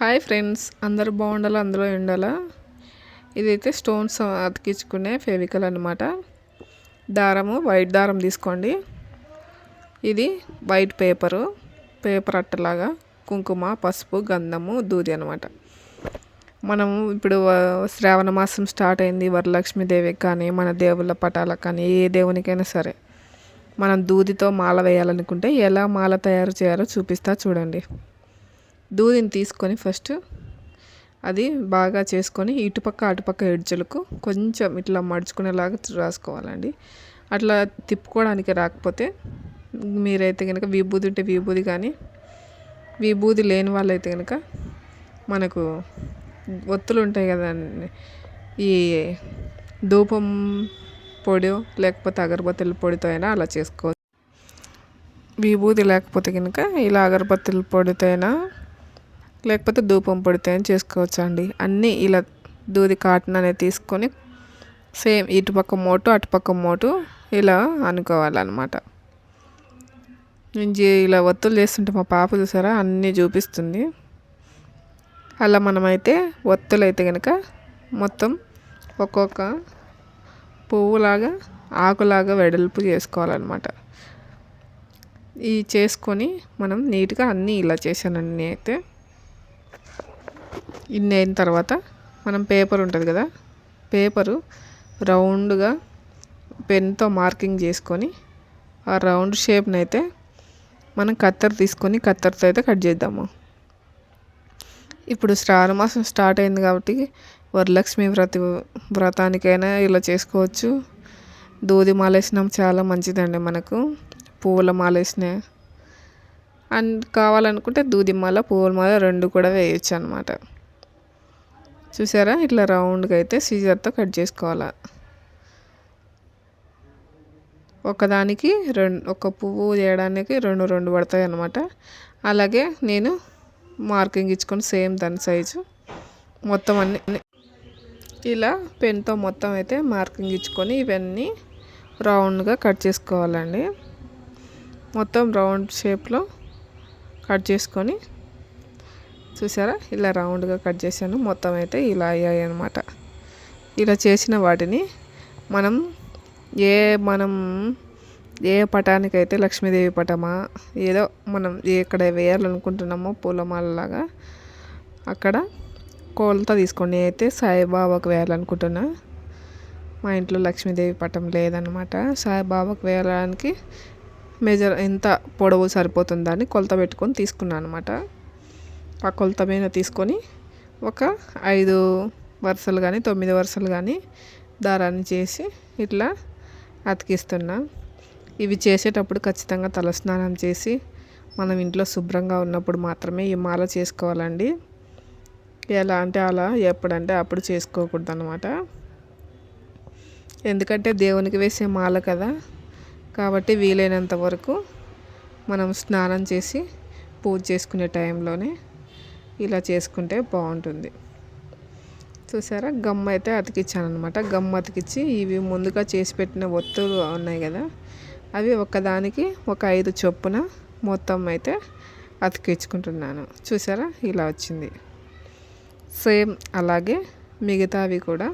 Hi friends అందరూ బాగుండాలా? అందులో ఉండాలా? ఇదైతే స్టోన్స్ అతికించుకునే ఫెవికల్ అనమాట దారము వైట్ దారం తీసుకోండి. ఇది వైట్ పేపరు పేపర్ అట్టలాగా కుంకుమ పసుపు గంధము దూది అనమాట మనము ఇప్పుడు శ్రావణ మాసం స్టార్ట్ అయింది. వరలక్ష్మీదేవికి కానీ మన దేవుళ్ళ పటాలకు కానీ ఏ దేవునికైనా సరే మనం దూదితో మాల వేయాలనుకుంటే ఎలా మాల తయారు చేయాలో చూపిస్తా చూడండి. దూదిని తీసుకొని ఫస్ట్ అది బాగా చేసుకొని ఇటుపక్క అటుపక్క ఎడ్జలకు కొంచెం ఇట్లా మడుచుకునేలాగా రాసుకోవాలండి. అట్లా తిప్పుకోవడానికి రాకపోతే మీరైతే కనుక విభూది ఉంటే విభూది కానీ విభూది లేని వాళ్ళైతే కనుక మనకు ఒత్తులు ఉంటాయి కదా ఈ ధూపం పొడి లేకపోతే అగరబత్తుల పొడితో అయినా అలా చేసుకోవచ్చు. విభూది లేకపోతే కనుక ఇలా అగరబత్తుల పొడితో అయినా లేకపోతే ధూపం పొడితే అని చేసుకోవచ్చు అండి అన్నీ ఇలా దూది కాటన్ అనేది తీసుకొని సేమ్ ఇటుపక్క మోటు అటుపక్క మోటు ఇలా అనుకోవాలన్నమాట. నుంచి ఇలా ఒత్తులు చేస్తుంటే మా పాప చూసారా? అన్నీ చూపిస్తుంది. అలా మనమైతే ఒత్తులు అయితే కనుక మొత్తం ఒక్కొక్క పువ్వులాగా ఆకులాగా వెడల్పు చేసుకోవాలన్నమాట. ఈ చేసుకొని మనం నీట్గా అన్నీ ఇలా చేశానండి అయితే ఇన్ని అయిన తర్వాత మనం పేపర్ ఉంటుంది కదా పేపరు రౌండ్గా పెన్తో మార్కింగ్ చేసుకొని ఆ రౌండ్ షేప్ని అయితే మనం కత్తెర తీసుకొని కత్తెరతో అయితే కట్ చేద్దాము. ఇప్పుడు శ్రావణ మాసం స్టార్ట్ అయింది కాబట్టి వరలక్ష్మి వ్రత వ్రతానికైనా ఇలా చేసుకోవచ్చు. దూది మాలేసినాం చాలా మంచిదండి మనకు. పువ్వుల మాలేసిన అండ్ కావాలనుకుంటే దూది మాల పువ్వుల మాల రెండు కూడా వేయచ్చు అనమాట చూసారా? ఇట్లా రౌండ్గా అయితే సీజర్తో కట్ చేసుకోవాలి. ఒకదానికి రెండు ఒక పువ్వు చేయడానికి రెండు రెండు పడతాయి అన్నమాట. అలాగే నేను మార్కింగ్ ఇచ్చుకొని సేమ్ దాని సైజు మొత్తం అన్ని ఇలా పెన్తో మొత్తం అయితే మార్కింగ్ ఇచ్చుకొని ఇవన్నీ రౌండ్గా కట్ చేసుకోవాలండి. మొత్తం రౌండ్ షేప్లో కట్ చేసుకొని చూసారా? ఇలా రౌండ్గా కట్ చేశాను. మొత్తం అయితే ఇలా అయ్యాయి అనమాట ఇలా చేసిన వాటిని మనం ఏ మనం ఏ పటానికైతే లక్ష్మీదేవి పటమా ఏదో మనం ఎక్కడ వేయాలనుకుంటున్నామో పూలమాలలాగా అక్కడ కోలతో తీసుకొని అయితే సాయిబాబాకు వేయాలనుకుంటున్నా. మా ఇంట్లో లక్ష్మీదేవి పటం లేదనమాట సాయిబాబాకు వేయడానికి మెజర్ ఎంత పొడవు సరిపోతుందని కొలత పెట్టుకొని తీసుకున్నాను అనమాట ఆ కొలత మీద తీసుకొని ఒక ఐదు వరుసలు కానీ తొమ్మిది వరుసలు కానీ దారాన్ని చేసి ఇట్లా అతికిస్తున్నా. ఇవి చేసేటప్పుడు ఖచ్చితంగా తలస్నానం చేసి మనం ఇంట్లో శుభ్రంగా ఉన్నప్పుడు మాత్రమే ఈ మాల చేసుకోవాలండి. ఎలా అంటే అలా ఎప్పుడంటే అప్పుడు చేసుకోకూడదు అనమాట ఎందుకంటే దేవునికి వేసే మాల కదా. కాబట్టి వీలైనంత వరకు మనం స్నానం చేసి పూజ చేసుకునే టైంలోనే ఇలా చేసుకుంటే బాగుంటుంది. చూసారా? గమ్ అయితే అతికిచ్చాను అనమాట గమ్ అతికిచ్చి ఇవి ముందుగా చేసి పెట్టిన ఒత్తులు ఉన్నాయి కదా అవి ఒకదానికి ఒక ఐదు చొప్పున మొత్తం అయితే అతికించుకుంటున్నాను. చూసారా? ఇలా వచ్చింది. సేమ్ అలాగే మిగతావి కూడా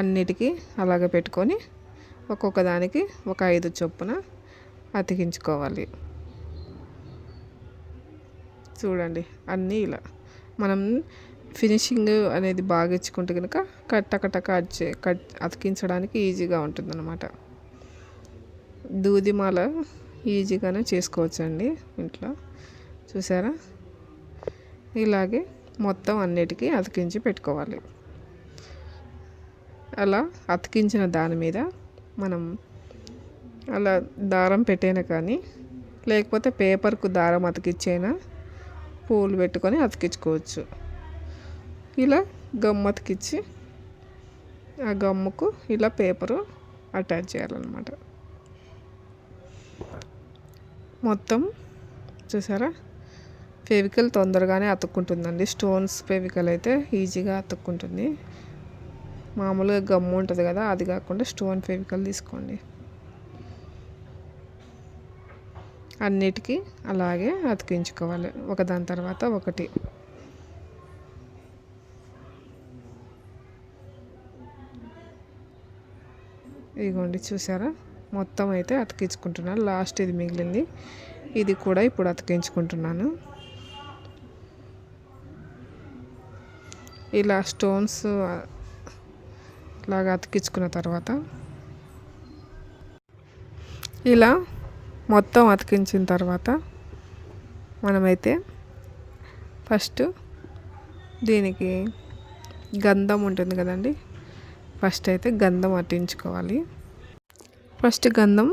అన్నిటికీ అలాగే పెట్టుకొని ఒక్కొక్క దానికి ఒక ఐదు చొప్పున అతికించుకోవాలి. చూడండి అన్నీ ఇలా. మనం ఫినిషింగ్ అనేది బాగా ఇచ్చుకుంటే కనుక కట్ట కట్ చే కట్ అతికించడానికి ఈజీగా ఉంటుందన్నమాట. దూదిమాల ఈజీగానే చేసుకోవచ్చండి ఇంట్లో. చూసారా? ఇలాగే మొత్తం అన్నిటికీ అతికించి పెట్టుకోవాలి. అలా అతికించిన దాని మీద మనం అలా దారం పెట్టైనా కానీ లేకపోతే పేపర్కు దారం అతికిచ్చైనా పూలు పెట్టుకొని అతికించుకోవచ్చు. ఇలా గమ్ అతికిచ్చి ఆ గమ్ముకు ఇలా పేపరు అటాచ్ చేయాలన్నమాట. మొత్తం చూసారా? ఫెవికల్ తొందరగానే అతుక్కుంటుందండి. స్టోన్స్ ఫెవికల్ అయితే ఈజీగా అతుక్కుంటుంది. మామూలుగా గమ్ము ఉంటుంది కదా అది కాకుండా స్టోన్ ఫెవికల్ తీసుకోండి. అన్నిటికీ అలాగే అతికించుకోవాలి ఒక దాని తర్వాత ఒకటి. ఇదిగోండి చూసారా? మొత్తం అయితే అతికించుకుంటున్నాను లాస్ట్ ఇది మిగిలింది. ఇది కూడా ఇప్పుడు అతికించుకుంటున్నాను. ఇలా స్టోన్స్ లాగా అతికించుకున్న తర్వాత ఇలా మొత్తం అతికించిన తర్వాత మనమైతే ఫస్ట్ దీనికి గంధం ఉంటుంది కదండి. ఫస్ట్ అయితే గంధం అట్టించుకోవాలి ఫస్ట్ గంధం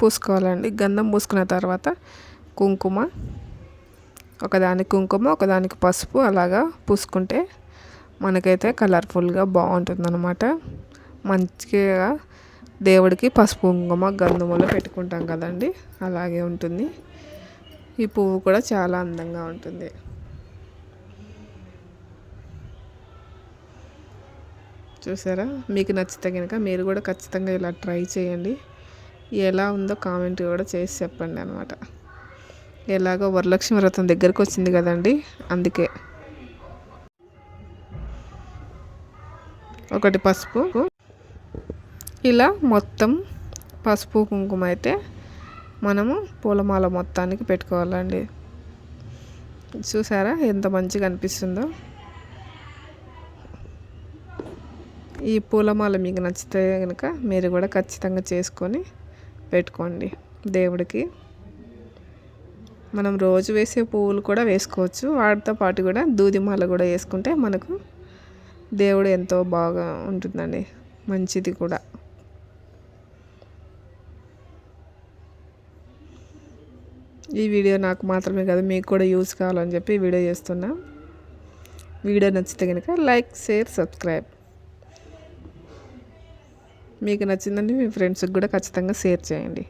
పూసుకోవాలండి. గంధం పూసుకున్న తర్వాత కుంకుమ ఒకదానికి కుంకుమ ఒకదానికి పసుపు అలాగా పూసుకుంటే మనకైతే కలర్ఫుల్గా బాగుంటుంది అనమాట మంచిగా దేవుడికి పసుపు కుంకుమ గంధములు పెట్టుకుంటాం కదండి. అలాగే ఉంటుంది. ఈ పువ్వు కూడా చాలా అందంగా ఉంటుంది. చూసారా? మీకు నచ్చితే కనుక మీరు కూడా ఖచ్చితంగా ఇలా ట్రై చేయండి. ఎలా ఉందో కామెంట్ కూడా చేసి చెప్పండి అనమాట ఎలాగో వరలక్ష్మి వ్రతం దగ్గరకు వచ్చింది కదండి. అందుకే. ఒకటి పసుపు. ఇలా మొత్తం పసుపు కుంకుమ అయితే మనము పూలమాల మొత్తానికి పెట్టుకోవాలండి. చూసారా ఎంత మంచిగా అనిపిస్తుందో? ఈ పూలమాల మీకు నచ్చితే కనుక మీరు కూడా ఖచ్చితంగా చేసుకొని పెట్టుకోండి దేవుడికి. మనం రోజు వేసే పువ్వులు కూడా వేసుకోవచ్చు. వాటితో పాటు కూడా దూదిమాల కూడా వేసుకుంటే మనకు దేవుడు ఎంతో బాగా ఉంటుందండి. మంచిది కూడా. ఈ వీడియో నాకు మాత్రమే కాదు మీకు కూడా యూస్ కావాలని చెప్పి వీడియో చేస్తున్నా. వీడియో నచ్చితే కనుక లైక్ షేర్ సబ్స్క్రైబ్. మీకు నచ్చిందండి మీ ఫ్రెండ్స్కి కూడా ఖచ్చితంగా షేర్ చేయండి.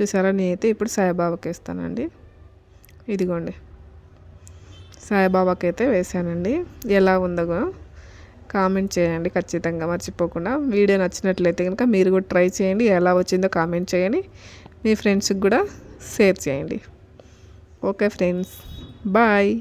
చూసారా? నేనైతే ఇప్పుడు సాయిబాబాకి వేస్తానండి. ఇదిగోండి. సాయిబాబాకి అయితే వేసానండి ఎలా ఉందో కామెంట్ చేయండి ఖచ్చితంగా మర్చిపోకుండా. వీడియో నచ్చినట్లయితే కనుక మీరు కూడా ట్రై చేయండి ఎలా వచ్చిందో కామెంట్ చేయండి. మీ ఫ్రెండ్స్కి కూడా షేర్ చేయండి. Okay friends bye.